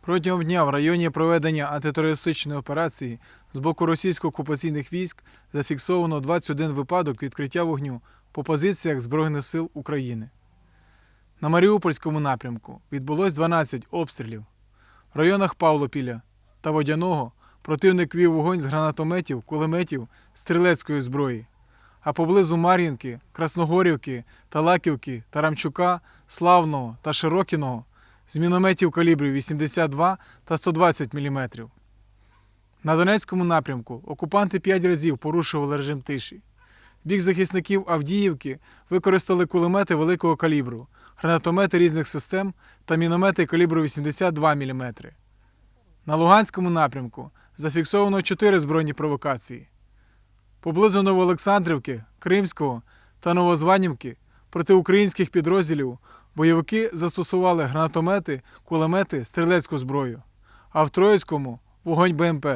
Протягом дня в районі проведення антитерористичної операції з боку російсько-окупаційних військ зафіксовано 21 випадок відкриття вогню по позиціях Збройних сил України. На Маріупольському напрямку відбулось 12 обстрілів. В районах Павлопіля та Водяного противник вів вогонь з гранатометів, кулеметів, стрілецької зброї. А поблизу Мар'їнки, Красногорівки, Талаківки, Тарамчука, Славного та Широкіного з мінометів калібрів 82 та 120 мм. На Донецькому напрямку окупанти п'ять разів порушували режим тиші. Бік захисників Авдіївки використали кулемети великого калібру, гранатомети різних систем та міномети калібру 82 мм. На Луганському напрямку зафіксовано чотири збройні провокації. Поблизу Новоолександрівки, Кримського та Новозванівки проти українських підрозділів бойовики застосували гранатомети, кулемети, стрілецьку зброю, а в Троїцькому вогонь БМП.